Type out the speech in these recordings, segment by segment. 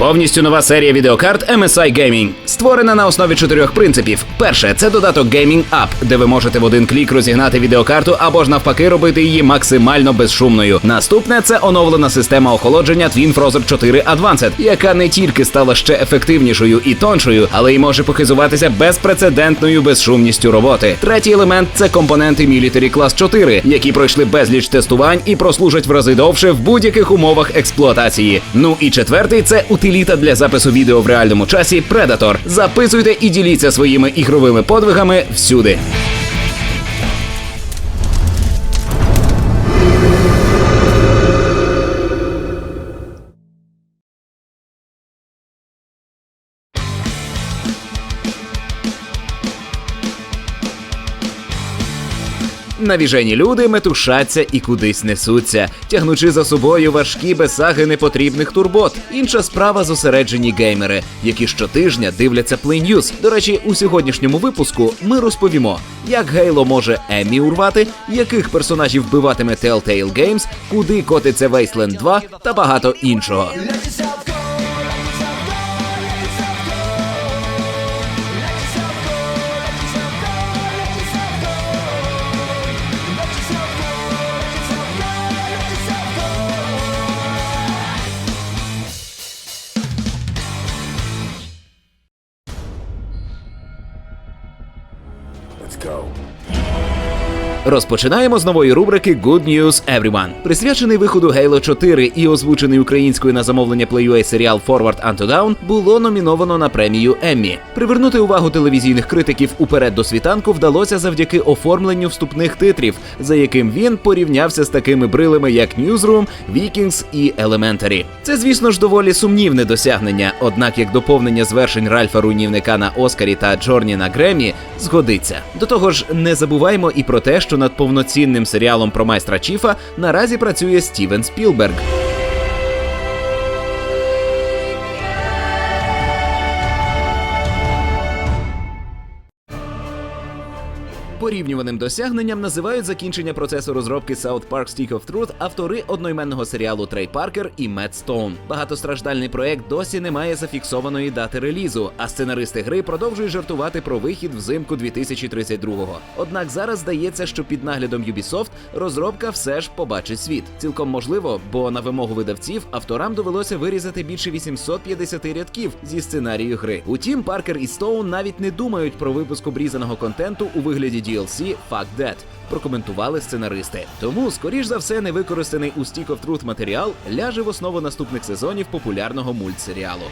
Повністю нова серія відеокарт MSI Gaming, створена на основі чотирьох принципів. Перше це додаток Gaming App, де ви можете в один клік розігнати відеокарту або ж навпаки робити її максимально безшумною. Наступне це оновлена система охолодження Twin Frozer 4 Advanced, яка не тільки стала ще ефективнішою і тоншою, але й може похизуватися безпрецедентною безшумністю роботи. Третій елемент це компоненти Military Class 4, які пройшли безліч тестувань і прослужать в рази довше в будь-яких умовах експлуатації. Ну і четвертий це утиліта для запису відео в реальному часі Predator. Записуйте і діліться своїми ігровими подвигами всюди. Навіжені люди метушаться і кудись несуться, тягнучи за собою важкі безсаги непотрібних турбот. Інша справа зосереджені геймери, які щотижня дивляться Play News. До речі, у сьогоднішньому випуску ми розповімо, як Гейло може Еммі урвати, яких персонажів вбиватиме Telltale Games, куди котиться Wasteland 2 та багато іншого. Розпочинаємо з нової рубрики Good News Everyone. Присвячений виходу Halo 4 і озвучений українською на замовлення Playway серіал Forward Unto Down було номіновано на премію Еммі. Привернути увагу телевізійних критиків уперед до світанку вдалося завдяки оформленню вступних титрів, за яким він порівнявся з такими брилами, як Newsroom, Vikings і Elementary. Це, звісно ж, доволі сумнівне досягнення. Однак, як доповнення звершень Ральфа Руйнівника на Оскарі та Джорні на Гремі, згодиться. До того ж, не забуваймо і про те, що над повноцінним серіалом про майстра Чіфа наразі працює Стівен Спілберг. Порівнюваним досягненням називають закінчення процесу розробки South Park Stick of Truth автори одноіменного серіалу Трей Паркер і Мет Стоун. Багатостраждальний проект досі не має зафіксованої дати релізу, а сценаристи гри продовжують жартувати про вихід взимку 2032-го. Однак зараз здається, що під наглядом Ubisoft розробка все ж побачить світ. Цілком можливо, бо на вимогу видавців авторам довелося вирізати більше 850 рядків зі сценарію гри. Утім, Паркер і Стоун навіть не думають про випуск обрізаного контенту у вигляді DLC Fuck That, прокоментували сценаристи. Тому, скоріш за все, невикористаний у Stick of Truth матеріал ляже в основу наступних сезонів популярного мультсеріалу.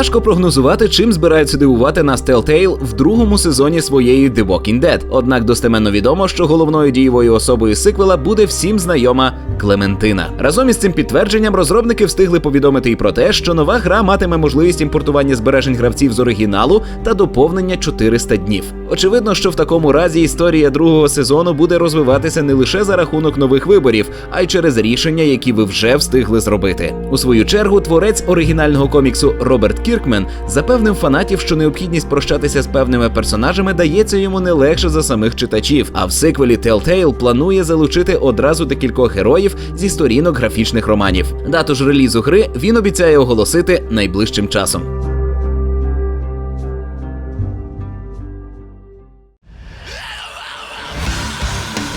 Важко прогнозувати, чим збираються дивувати нас Telltale в другому сезоні своєї The Walking Dead. Однак достеменно відомо, що головною дієвою особою сиквела буде всім знайома Клементина. Разом із цим підтвердженням розробники встигли повідомити і про те, що нова гра матиме можливість імпортування збережень гравців з оригіналу та доповнення 400 днів. Очевидно, що в такому разі історія другого сезону буде розвиватися не лише за рахунок нових виборів, а й через рішення, які ви вже встигли зробити. У свою чергу, творець оригінального коміксу Роберт Кіркмен запевнив фанатів, що необхідність прощатися з певними персонажами дається йому не легше за самих читачів. А в сиквелі Telltale планує залучити одразу декількох героїв зі сторінок графічних романів. Дату ж релізу гри він обіцяє оголосити найближчим часом.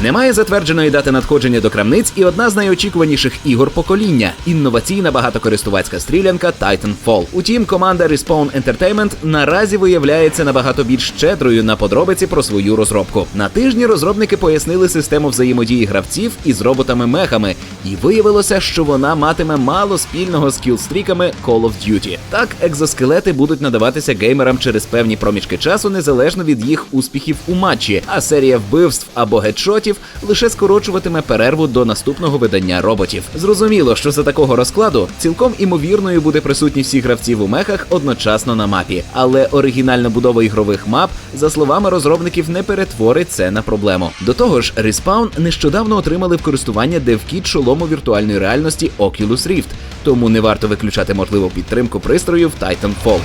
Немає затвердженої дати надходження до крамниць і одна з найочікуваніших ігор покоління інноваційна багатокористувацька стрілянка Titanfall. Утім, команда Respawn Entertainment наразі виявляється набагато більш щедрою на подробиці про свою розробку. На тижні розробники пояснили систему взаємодії гравців із роботами-мехами, і виявилося, що вона матиме мало спільного з кілстріками Call of Duty. Так, екзоскелети будуть надаватися геймерам через певні проміжки часу, незалежно від їх успіхів у матчі, а серія вбивств або гедшотів лише скорочуватиме перерву до наступного видання роботів. Зрозуміло, що за такого розкладу цілком імовірною буде присутність всіх гравців у мехах одночасно на мапі. Але оригінальна будова ігрових мап, за словами розробників, не перетворить це на проблему. До того ж, Respawn нещодавно отримали в користування девкіт шолому віртуальної реальності Oculus Rift. тому не варто виключати можливу підтримку пристрою в Titanfall.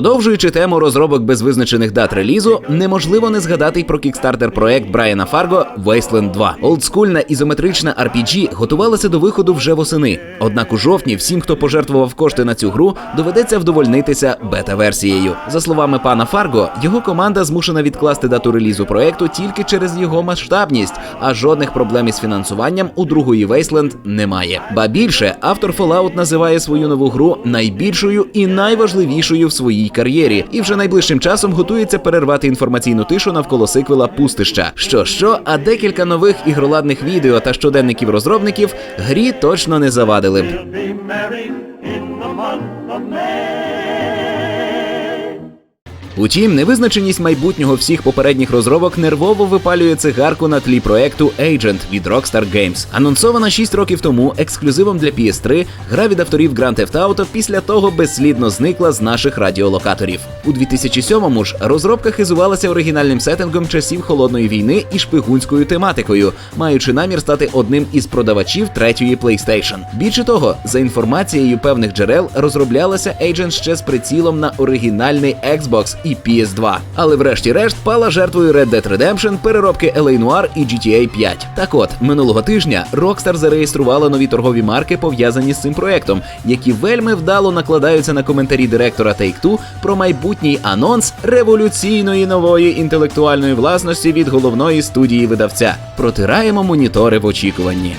Продовжуючи тему розробок без визначених дат релізу, неможливо не згадати й про кікстартер проект Брайана Фарго Wasteland 2. Олдскульна ізометрична RPG готувалася до виходу вже восени. Однак у жовтні всім, хто пожертвував кошти на цю гру, доведеться вдовольнитися бета-версією. За словами пана Фарго, його команда змушена відкласти дату релізу проекту тільки через його масштабність, а жодних проблем із фінансуванням у другої Wasteland немає. Ба більше автор Fallout називає свою нову гру найбільшою і найважливішою в своїй кар'єрі, і вже найближчим часом готується перервати інформаційну тишу навколо сиквела Пустища. Що що, а декілька нових ігроладних відео та щоденників розробників грі точно не завадили Утім, невизначеність майбутнього всіх попередніх розробок нервово випалює цигарку на тлі проекту Agent від Rockstar Games. Анонсована 6 років тому ексклюзивом для PS3, гра від авторів Grand Theft Auto після того безслідно зникла з наших радіолокаторів. У 2007-му ж розробка хизувалася оригінальним сеттингом часів холодної війни і шпигунською тематикою, маючи намір стати одним із продавачів третьої PlayStation. Більше того, за інформацією певних джерел, розроблялася Agent ще з прицілом на оригінальний Xbox і PS2. Але врешті-решт пала жертвою Red Dead Redemption, переробки LA Noire і GTA 5. Так от, минулого тижня Rockstar зареєструвала нові торгові марки, пов'язані з цим проектом, які вельми вдало накладаються на коментарі директора Take-Two про майбутній анонс революційної нової інтелектуальної власності від головної студії видавця. Протираємо монітори в очікуванні.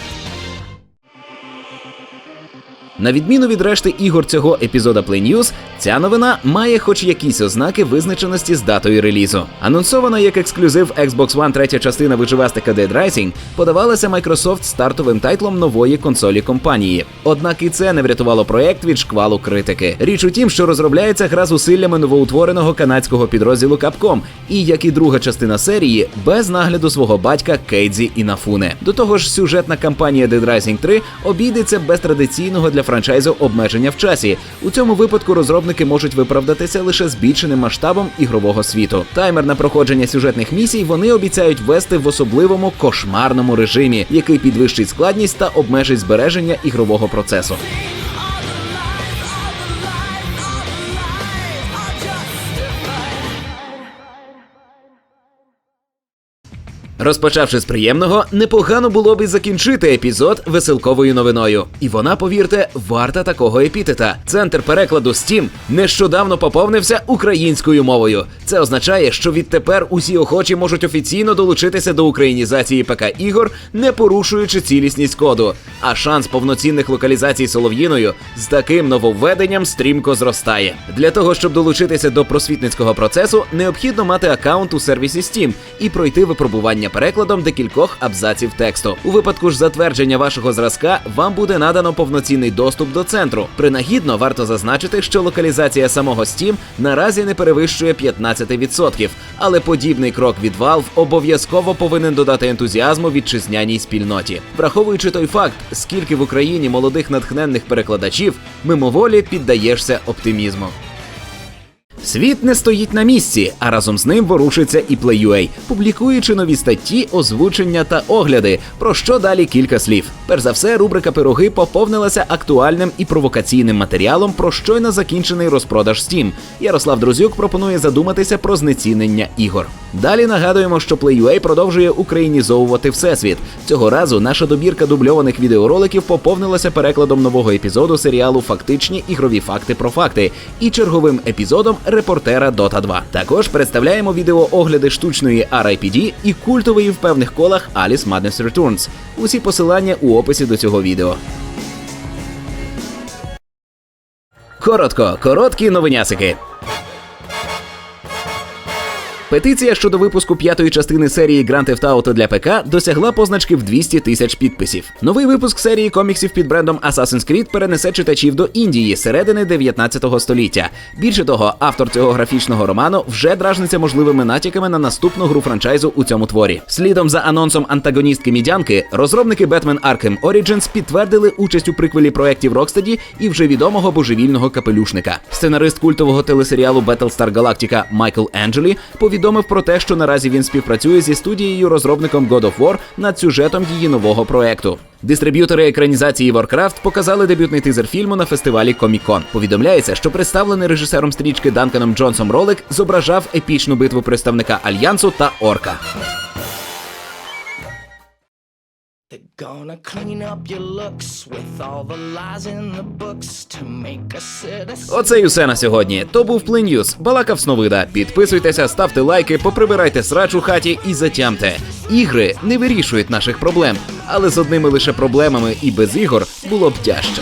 На відміну від решти ігор цього епізода Play News, ця новина має хоч якісь ознаки визначеності з датою релізу. Анонсована як ексклюзив Xbox One третя частина виживастика Dead Rising подавалася Microsoft стартовим тайтлом нової консолі компанії. Однак і це не врятувало проект від шквалу критики. Річ у тім, що розробляється гра з усиллями новоутвореного канадського підрозділу Capcom, і як і друга частина серії, без нагляду свого батька Кейдзі Інафуне. До того ж, сюжетна кампанія Dead Rising 3 обійдеться без традиційного для франчайзу обмеження в часі. У цьому випадку розробники можуть виправдатися лише збільшеним масштабом ігрового світу. Таймер на проходження сюжетних місій вони обіцяють ввести в особливому кошмарному режимі, який підвищить складність та обмежить збереження ігрового процесу. Розпочавши з приємного, непогано було б і закінчити епізод веселковою новиною. І вона, повірте, варта такого епітета. Центр перекладу Steam нещодавно поповнився українською мовою. Це означає, що відтепер усі охочі можуть офіційно долучитися до українізації ПК ігор, не порушуючи цілісність коду. А шанс повноцінних локалізацій солов'їною з таким нововведенням стрімко зростає. Для того щоб долучитися до просвітницького процесу, необхідно мати аккаунт у сервісі Steam і пройти випробування перекладом декількох абзаців тексту. У випадку ж затвердження вашого зразка вам буде надано повноцінний доступ до центру. Принагідно варто зазначити, що локалізація самого Steam наразі не перевищує 15%, але подібний крок від Valve обов'язково повинен додати ентузіазму вітчизняній спільноті, враховуючи той факт, скільки в Україні молодих натхненних перекладачів, мимоволі піддаєшся оптимізму. Світ не стоїть на місці, а разом з ним ворушиться і Play.ua, публікуючи нові статті, озвучення та огляди. Про що далі кілька слів. Перш за все, рубрика пироги поповнилася актуальним і провокаційним матеріалом про щойно закінчений розпродаж Steam. Ярослав Друзюк пропонує задуматися про знецінення ігор. Далі нагадуємо, що Play.ua продовжує українізовувати всесвіт. Цього разу наша добірка дубльованих відеороликів поповнилася перекладом нового епізоду серіалу Фактичні ігрові факти про факти і черговим епізодом репортера Dota 2. Також представляємо відеоогляди штучної RIPD і культової в певних колах Alice Madness Returns. Усі посилання у описі до цього відео. Коротко, короткі новинясики. Петиція щодо випуску п'ятої частини серії Grand Theft Auto для ПК досягла позначки в 200 тисяч підписів. Новий випуск серії коміксів під брендом Assassin's Creed перенесе читачів до Індії середини 19 століття. Більше того, автор цього графічного роману вже дражниться можливими натяками на наступну гру франчайзу у цьому творі. Слідом за анонсом антагоністки мідянки, розробники Batman Arkham Origins підтвердили участь у приквелі проєктів Rocksteady і вже відомого божевільного капелюшника. Сценарист культового телесеріалу Battlestar Galactica Майкл Енджелі повідомив, повідомив про те, що наразі він співпрацює зі студією розробником God of War над сюжетом її нового проекту. Дистриб'ютори екранізації Warcraft показали дебютний тизер фільму на фестивалі Comic-Con. Повідомляється, що представлений режисером стрічки Данканом Джонсом ролик зображав епічну битву представника альянсу та орка. Gonna clean up your looks with all the lies in the books to make a citizen. Оце й усе на сьогодні. То був Плинюс. балакав Сновида. Підписуйтеся, ставте лайки, поприбирайте срач у хаті і затямте. Ігри не вирішують наших проблем, але з одними лише проблемами і без ігор було б тяжче.